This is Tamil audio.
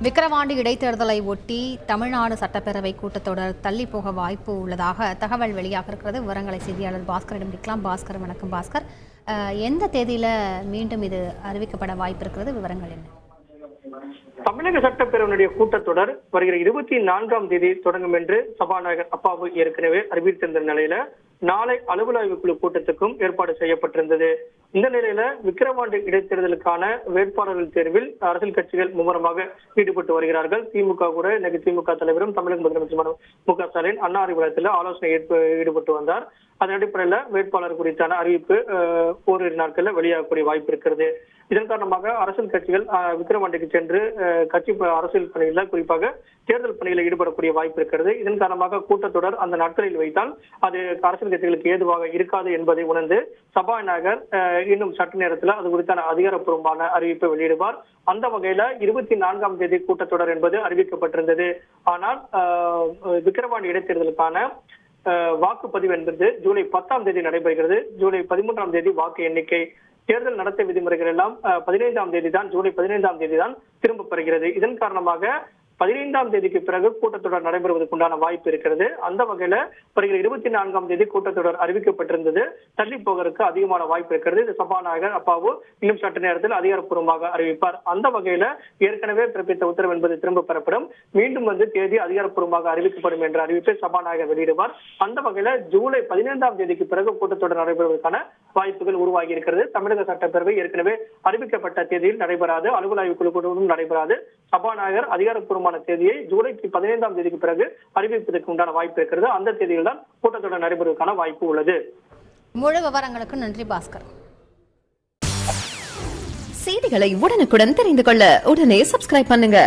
விக்கிரவாண்டி இடைத்தேர்தலை ஒட்டி தமிழ்நாடு சட்டப்பேரவை கூட்டத்தொடர் தள்ளி போக வாய்ப்பு உள்ளதாக தகவல் வெளியாக இருக்கிறது விவரங்களை செய்தியாளர் பாஸ்கரிடம் இருக்கலாம் பாஸ்கர் வணக்கம் பாஸ்கர். அஹ், எந்த தேதியில மீண்டும் இது அறிவிக்கப்பட வாய்ப்பு இருக்கிறது விவரங்கள் என்ன? தமிழக சட்டப்பேரவையினுடைய கூட்டத்தொடர் வருகிற இருபத்தி நான்காம் தேதி தொடங்கும் என்று சபாநாயகர் அப்பாவு ஏற்கனவே அறிவித்திருந்த நிலையில நாளை அலுவலாய்வு குழு கூட்டத்துக்கும் ஏற்பாடு செய்யப்பட்டிருந்தது. இந்த நிலையில விக்கிரவாண்டி இடைத்தேர்தலுக்கான வேட்பாளர்கள் தேர்வில் அரசியல் கட்சிகள் மும்முரமாக ஈடுபட்டு வருகிறார்கள். திமுக கூட இன்னைக்கு திமுக தலைவரும் தமிழக முதலமைச்சருமான மு க ஸ்டாலின் அண்ணா அறிவாலயத்தில் ஆலோசனை ஏற்ப- ஈடுபட்டு வந்தார். அதன் அடிப்படையில வேட்பாளர் குறித்தான அறிவிப்பு ஓரிரு நாட்கள்ல வெளியாகக்கூடிய வாய்ப்பு இருக்கிறது. இதன் காரணமாக அரசியல் கட்சிகள் அஹ், விக்கிரவாண்டிக்கு சென்று கட்சி அரசியல் பணியில குறிப்பாக தேர்தல் பணியில் ஈடுபடக்கூடிய வாய்ப்பு இருக்கிறது. இதன் காரணமாக கூட்டத்தொடர் அந்த நாட்களில் வைத்தால் அது அரசியல் கட்சிகளுக்கு ஏதுவாக இருக்காது என்பதை உணர்ந்து சபாநாயகர் அஹ், இன்னும் சற்று நேரத்தில் அது குறித்தான அதிகாரப்பூர்வமான அறிவிப்பை வெளியிடுவார். அந்த வகையில இருபத்தி நான்காம் தேதி கூட்டத்தொடர் என்பது அறிவிக்கப்பட்டிருந்தது. ஆனால் விக்கிரவாண்டி இடைத்தேர்தலுக்கான வாக்குப்பதிவு என்பது ஜூலை பத்தாம் தேதி நடைபெறுகிறது. ஜூலை பதிமூன்றாம் தேதி வாக்கு எண்ணிக்கை தேர்தல் நடத்தை விதிமுறைகள் எல்லாம் அஹ், பதினைந்தாம் தேதி தான் ஜூலை பதினைந்தாம் தேதி தான் திரும்ப பெறுகிறது. இதன் காரணமாக பதினைந்தாம் தேதிக்கு பிறகு கூட்டத்தொடர் நடைபெறுவதற்குண்டான வாய்ப்பு இருக்கிறது. அந்த வகையில வருகிற இருபத்தி நான்காம் தேதி கூட்டத்தொடர் அறிவிக்கப்பட்டிருந்தது. தள்ளி போகிறதுக்கு அதிகமான வாய்ப்பு இருக்கிறது. இது சபாநாயகர் அப்பாவு இன்னும் சற்று நேரத்தில் அதிகாரப்பூர்வமாக அறிவிப்பார். அந்த வகையில ஏற்கனவே பிறப்பித்த உத்தரவு என்பது திரும்ப பெறப்படும். மீண்டும் வந்து தேதி அதிகாரப்பூர்வமாக அறிவிக்கப்படும் என்ற அறிவிப்பை சபாநாயகர் வெளியிடுவார். அந்த வகையில ஜூலை பதினைந்தாம் தேதிக்கு பிறகு கூட்டத்தொடர் நடைபெறுவதற்கான வாய்ப்புகள் உருவாகி இருக்கிறது தமிழக சட்டப்பேரவை ஏற்கனவே அறிவிக்கப்பட்ட தேதியில் நடைபெறாது. அலுவலாய்வு குழு கூட்டமும் நடைபெறாது. சபாநாயகர் அதிகாரப்பூர்வமான தேதியை ஜூலை பதினைந்தாம் தேதிக்கு பிறகு அறிவிப்பதற்கு உண்டான வாய்ப்பு இருக்கிறது. அந்த தேதியில் தான் கூட்டத்தொடர் நடைபெறுவதற்கான வாய்ப்பு உள்ளது. முழு விவரங்களுக்கு நன்றி பாஸ்கர். செய்திகளை உடனுக்குடன் தெரிந்து கொள்ள உடனே சப்ஸ்கிரைப் பண்ணுங்க.